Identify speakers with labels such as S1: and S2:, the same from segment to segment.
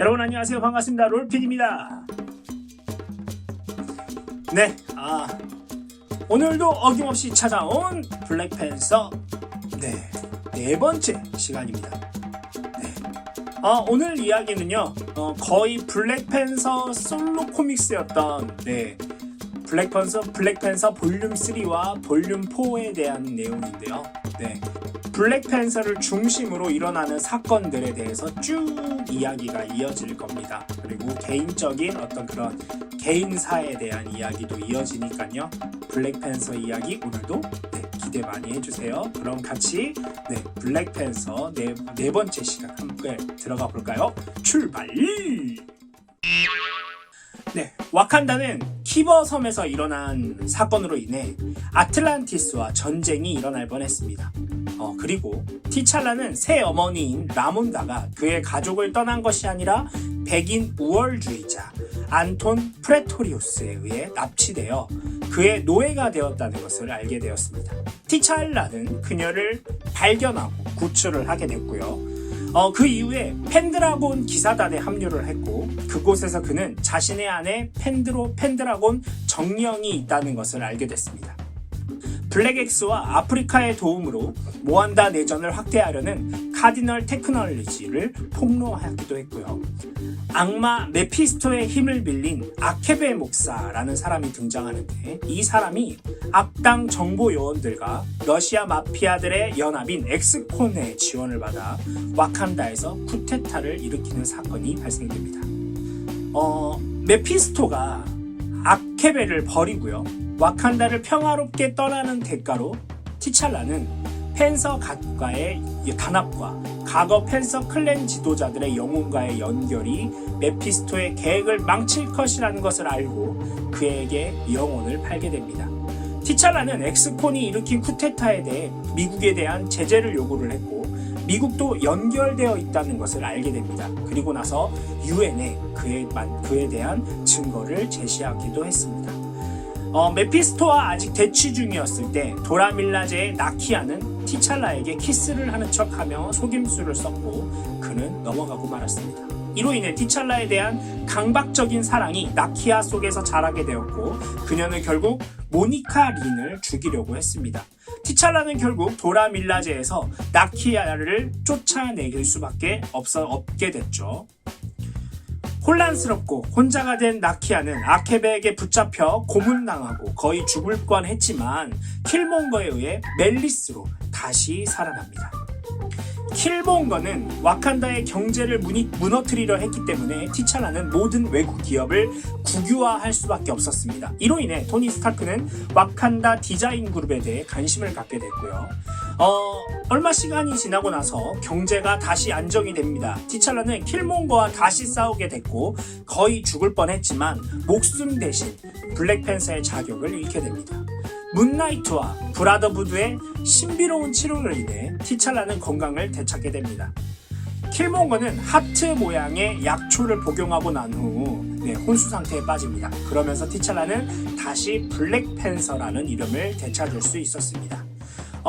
S1: 여러분 안녕하세요. 반갑습니다. 롤피디입니다. 네 아, 오늘도 어김없이 찾아온 블랙팬서. 네, 네 번째 시간입니다. 네. 아, 오늘 이야기는요 어, 거의 블랙팬서 솔로 코믹스였던 네, 블랙팬서 블랙팬서 볼륨 3와 볼륨 4에 대한 내용인데요 네. 블랙팬서를 중심으로 일어나는 사건들에 대해서 쭉 이야기가 이어질 겁니다. 그리고 개인적인 어떤 그런 개인사에 대한 이야기도 이어지니까요. 블랙팬서 이야기 오늘도 네, 기대 많이 해주세요. 그럼 같이 네, 블랙팬서 네, 네 번째 시간 함께 들어가 볼까요? 출발! 네, 와칸다는 키버 섬에서 일어난 사건으로 인해 아틀란티스와 전쟁이 일어날 뻔했습니다. 어, 그리고 티찰라는 새 어머니인 라몬다가 그의 가족을 떠난 것이 아니라 백인 우월주의자 안톤 프레토리우스에 의해 납치되어 그의 노예가 되었다는 것을 알게 되었습니다. 티찰라는 그녀를 발견하고 구출을 하게 됐고요. 어, 그 이후에 펜드라곤 기사단에 합류를 했고 그곳에서 그는 자신의 안에 펜드로 펜드라곤 정령이 있다는 것을 알게 됐습니다. 블랙엑스와 아프리카의 도움으로 모안다 내전을 확대하려는 카디널 테크놀리지를 폭로하기도 했고요. 악마 메피스토의 힘을 빌린 아케베 목사라는 사람이 등장하는데 이 사람이 악당 정보 요원들과 러시아 마피아들의 연합인 엑스콘의 지원을 받아 와칸다에서 쿠데타를 일으키는 사건이 발생됩니다. 어, 메피스토가 아케베를 버리고요. 와칸다를 평화롭게 떠나는 대가로 티찰라는 펜서 가과의 단합과 과거 펜서 클랜 지도자들의 영혼과의 연결이 메피스토의 계획을 망칠 것이라는 것을 알고 그에게 영혼을 팔게 됩니다. 티찰라는 엑스콘이 일으킨 쿠데타에 대해 미국에 대한 제재를 요구를 했고 미국도 연결되어 있다는 것을 알게 됩니다. 그리고 나서 유엔에 그에, 그에 대한 증거를 제시하기도 했습니다. 어, 메피스토와 아직 대치 중이었을 때 도라밀라제의 나키아는 티찰라에게 키스를 하는 척하며 속임수를 썼고 그는 넘어가고 말았습니다. 이로 인해 티찰라에 대한 강박적인 사랑이 나키아 속에서 자라게 되었고 그녀는 결국 모니카 린을 죽이려고 했습니다. 티찰라는 결국 도라밀라제에서 나키아를 쫓아내길 수밖에 없어 없게 됐죠. 혼란스럽고 혼자가 된 나키아는 아케베에게 붙잡혀 고문당하고 거의 죽을 뻔했지만 킬몽거에 의해 멜리스로 다시 살아납니다. 킬몽거는 와칸다의 경제를 무너뜨리려 했기 때문에 티찰라는 모든 외국 기업을 국유화할 수밖에 없었습니다. 이로 인해 토니 스타크는 와칸다 디자인 그룹에 대해 관심을 갖게 됐고요. 어, 얼마 시간이 지나고 나서 경제가 다시 안정이 됩니다. 티찰라는 킬몽거와 다시 싸우게 됐고 거의 죽을 뻔했지만 목숨 대신 블랙팬서의 자격을 잃게 됩니다. 문나이트와 브라더부드의 신비로운 치료를 인해 티찰라는 건강을 되찾게 됩니다. 킬몽거는 하트 모양의 약초를 복용하고 난후 네, 혼수 상태에 빠집니다. 그러면서 티찰라는 다시 블랙팬서라는 이름을 되찾을 수 있었습니다.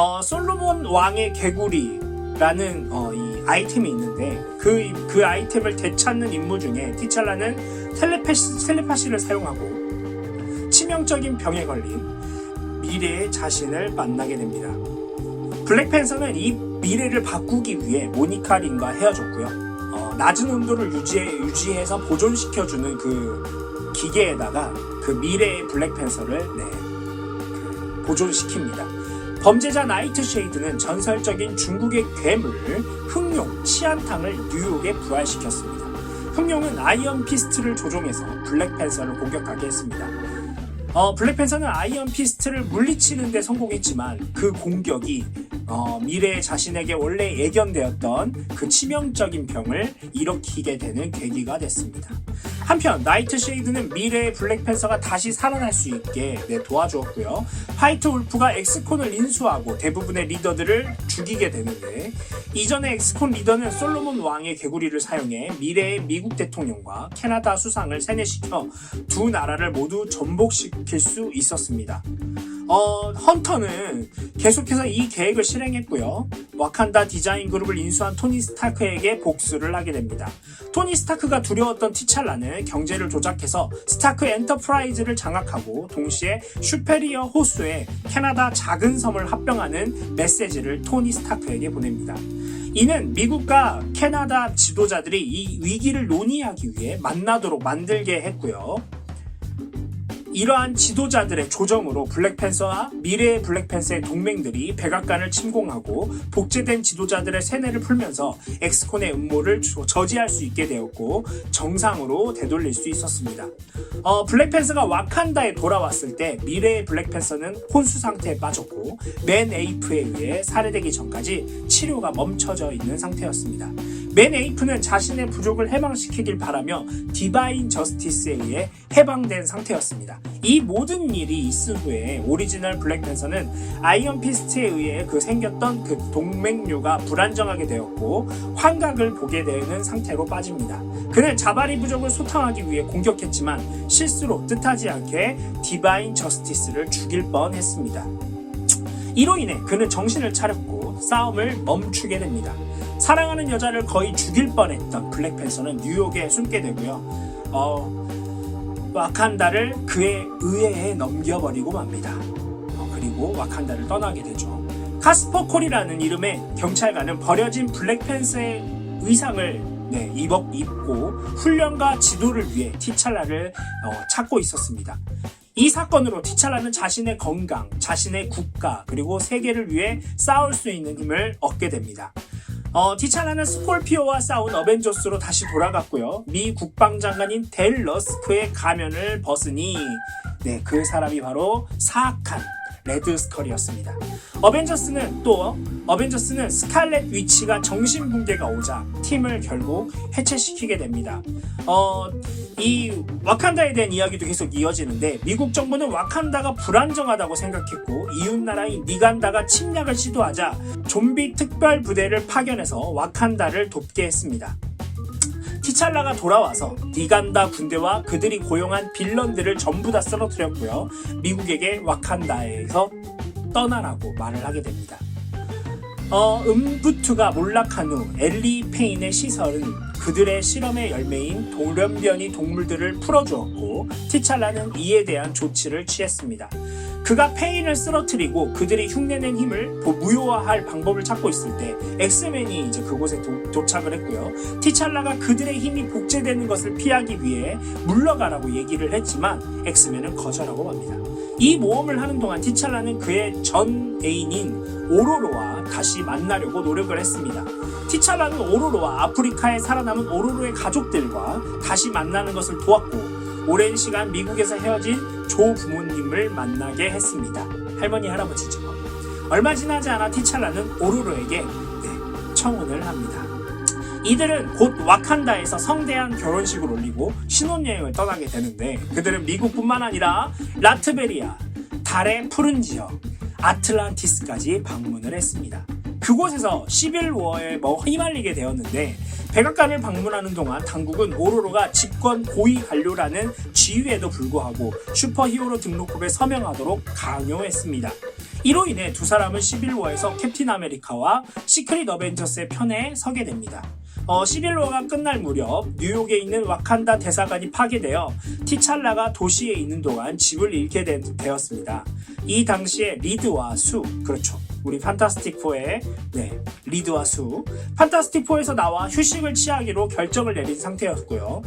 S1: 어, 솔로몬 왕의 개구리라는 어, 이 아이템이 있는데 그, 그 아이템을 되찾는 임무 중에 티찰라는 텔레파시, 텔레파시를 사용하고 치명적인 병에 걸린 미래의 자신을 만나게 됩니다. 블랙팬서는 이 미래를 바꾸기 위해 모니카 린과 헤어졌고요. 어, 낮은 온도를 유지해, 유지해서 보존시켜주는 그 기계에다가 그 미래의 블랙팬서를 네, 그 보존시킵니다. 범죄자 나이트 쉐이드는 전설적인 중국의 괴물 흑룡 치안탕을 뉴욕에 부활시켰습니다. 흑룡은 아이언 피스트를 조종해서 블랙팬서를 공격하게 했습니다. 어, 블랙팬서는 아이언 피스트를 물리치는데 성공했지만 그 공격이 어, 미래의 자신에게 원래 예견되었던 그 치명적인 병을 일으키게 되는 계기가 됐습니다. 한편 나이트 쉐이드는 미래의 블랙팬서가 다시 살아날 수 있게 네, 도와주었고요. 화이트 울프가 엑스콘을 인수하고 대부분의 리더들을 죽이게 되는데 이전의 엑스콘 리더는 솔로몬 왕의 개구리를 사용해 미래의 미국 대통령과 캐나다 수상을 세뇌시켜 두 나라를 모두 전복시킬 수 있었습니다. 어, 헌터는 계속해서 이 계획을 실행했고요. 와칸다 디자인 그룹을 인수한 토니 스타크에게 복수를 하게 됩니다. 토니 스타크가 두려웠던 티찰라는 경제를 조작해서 스타크 엔터프라이즈를 장악하고 동시에 슈페리어 호수에 캐나다 작은 섬을 합병하는 메시지를 토니 스타크에게 보냅니다. 이는 미국과 캐나다 지도자들이 이 위기를 논의하기 위해 만나도록 만들게 했고요. 이러한 지도자들의 조정으로 블랙팬서와 미래의 블랙팬서의 동맹들이 백악관을 침공하고 복제된 지도자들의 세뇌를 풀면서 엑스콘의 음모를 저- 저지할 수 있게 되었고 정상으로 되돌릴 수 있었습니다. 어, 블랙팬서가 와칸다에 돌아왔을 때 미래의 블랙팬서는 혼수 상태에 빠졌고 맨 에이프에 의해 살해되기 전까지 치료가 멈춰져 있는 상태였습니다. 맨 에이프는 자신의 부족을 해방시키길 바라며 디바인 저스티스에 의해 해방된 상태였습니다. 이 모든 일이 있은 후에 오리지널 블랙팬서는 아이언 피스트에 의해 그 생겼던 그 동맹류가 불안정하게 되었고 환각을 보게 되는 상태로 빠집니다. 그는 자바리 부족을 소탕하기 위해 공격했지만 실수로 뜻하지 않게 디바인 저스티스를 죽일 뻔했습니다. 이로 인해 그는 정신을 차렸고 싸움을 멈추게 됩니다. 사랑하는 여자를 거의 죽일 뻔했던 블랙팬서는 뉴욕에 숨게 되고요. 어, 와칸다를 그의 의해에 넘겨버리고 맙니다. 어, 그리고 와칸다를 떠나게 되죠. 카스퍼 콜이라는 이름의 경찰관은 버려진 블랙팬서의 의상을 네, 입어, 입고 훈련과 지도를 위해 티찰라를 어, 찾고 있었습니다. 이 사건으로 티찰라는 자신의 건강, 자신의 국가, 그리고 세계를 위해 싸울 수 있는 힘을 얻게 됩니다. 어, 티찰라는 스콜피오와 싸운 어벤져스로 다시 돌아갔고요. 미 국방장관인 델 러스크의 가면을 벗으니, 네, 그 사람이 바로 사악한 레드 스컬이었습니다. 어벤져스는 또 어벤져스는 스칼렛 위치가 정신 붕괴가 오자 팀을 결국 해체시키게 됩니다. 어, 이 와칸다에 대한 이야기도 계속 이어지는데 미국 정부는 와칸다가 불안정하다고 생각했고 이웃 나라인 니간다가 침략을 시도하자 좀비 특별 부대를 파견해서 와칸다를 돕게 했습니다. 티찰라가 돌아와서 니간다 군대와 그들이 고용한 빌런들을 전부 다 쓰러뜨렸고요. 미국에게 와칸다에서 떠나라고 말을 하게 됩니다. 어, 음부투가 몰락한 후 엘리 페인의 시설은 그들의 실험의 열매인 돌연변이 동물들을 풀어주었고 티찰라는 이에 대한 조치를 취했습니다. 그가 페인을 쓰러뜨리고 그들이 흉내낸 힘을 도- 무효화할 방법을 찾고 있을 때 엑스맨이 이제 그곳에 도, 도착을 했고요. 티찰라가 그들의 힘이 복제되는 것을 피하기 위해 물러가라고 얘기를 했지만 엑스맨은 거절하고 맙니다. 이 모험을 하는 동안 티찰라는 그의 전 애인인 오로로와 다시 만나려고 노력을 했습니다. 티찰라는 오로로와 아프리카에 살아남은 오로로의 가족들과 다시 만나는 것을 도왔고 오랜 시간 미국에서 헤어진 조 부모님을 만나게 했습니다. 할머니 할아버지죠. 얼마 지나지 않아 티찰라는 오로로에게 네, 청혼을 합니다. 이들은 곧 와칸다에서 성대한 결혼식을 올리고 신혼여행을 떠나게 되는데 그들은 미국뿐만 아니라 라트베리아, 달의 푸른 지역, 아틀란티스까지 방문을 했습니다. 그곳에서 11월에 뭐 휘말리게 되었는데 백악관을 방문하는 동안 당국은 오로로가 집권 고위 관료라는 지위에도 불구하고 슈퍼히어로 등록법에 서명하도록 강요했습니다. 이로 인해 두 사람은 11월에서 캡틴 아메리카와 시크릿 어벤져스의 편에 서게 됩니다. 어, 11호가 끝날 무렵 뉴욕에 있는 와칸다 대사관이 파괴되어 티찰라가 도시에 있는 동안 집을 잃게 되, 되었습니다. 이 당시에 리드와 수, 그렇죠. 우리 판타스틱 4의 네, 리드와 수, 판타스틱 4에서 나와 휴식을 취하기로 결정을 내린 상태였고요.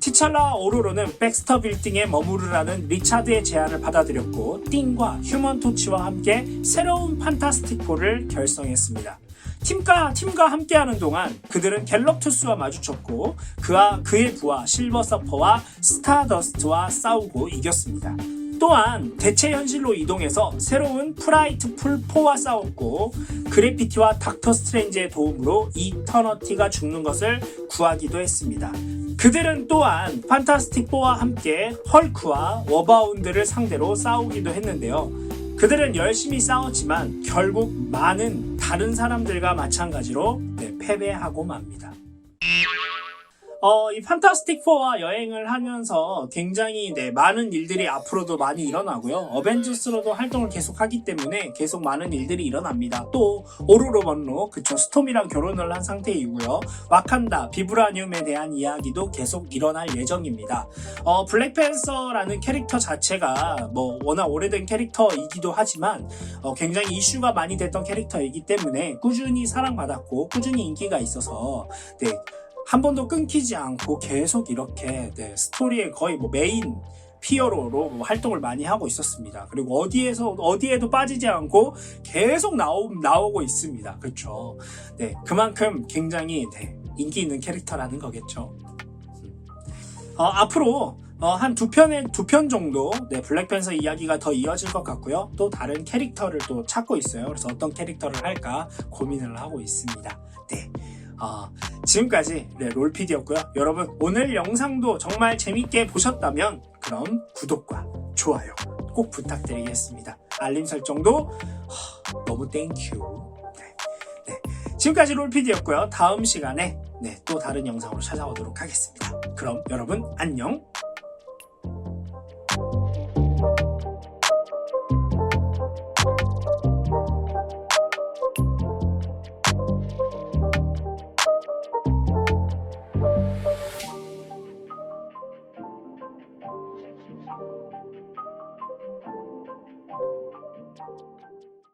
S1: 티찰라와 오로로는 백스터 빌딩에 머무르라는 리차드의 제안을 받아들였고 띵과 휴먼 토치와 함께 새로운 판타스틱 4를 결성했습니다. 팀과 팀과 함께하는 동안 그들은 갤럭투스와 마주쳤고 그와 그의 부하 실버 서퍼와 스타더스트와 싸우고 이겼습니다. 또한 대체 현실로 이동해서 새로운 프라이트 풀 4와 싸웠고 그래피티와 닥터 스트레인지의 도움으로 이터너티가 죽는 것을 구하기도 했습니다. 그들은 또한 판타스틱 4와 함께 헐크와 워바운드를 상대로 싸우기도 했는데요. 그들은 열심히 싸웠지만 결국 많은 다른 사람들과 마찬가지로 네, 패배하고 맙니다. 어, 이 판타스틱 4와 여행을 하면서 굉장히 네, 많은 일들이 앞으로도 많이 일어나고요. 어벤져스로도 활동을 계속 하기 때문에 계속 많은 일들이 일어납니다. 또 오로로 먼로 그쵸 스톰이랑 결혼을 한 상태이고요. 와칸다 비브라늄에 대한 이야기도 계속 일어날 예정입니다. 어, 블랙팬서라는 캐릭터 자체가 뭐 워낙 오래된 캐릭터이기도 하지만 어, 굉장히 이슈가 많이 됐던 캐릭터이기 때문에 꾸준히 사랑받았고 꾸준히 인기가 있어서 네, 한 번도 끊기지 않고 계속 이렇게 네, 스토리의 거의 뭐 메인 피어로로 뭐 활동을 많이 하고 있었습니다. 그리고 어디에서 어디에도 빠지지 않고 계속 나오, 나오고 있습니다. 그렇죠. 네, 그만큼 굉장히 네, 인기 있는 캐릭터라는 거겠죠. 어, 앞으로 한두 편의 두 편 정도 네, 블랙팬서 이야기가 더 이어질 것 같고요. 또 다른 캐릭터를 또 찾고 있어요. 그래서 어떤 캐릭터를 할까 고민을 하고 있습니다. 네. 어, 지금까지 네, 롤피디였고요. 여러분 오늘 영상도 정말 재밌게 보셨다면 그럼 구독과 좋아요 꼭 부탁드리겠습니다. 알림 설정도 허, 너무 땡큐. 네, 네. 지금까지 롤피디였고요. 다음 시간에 네, 또 다른 영상으로 찾아오도록 하겠습니다. 그럼 여러분 안녕.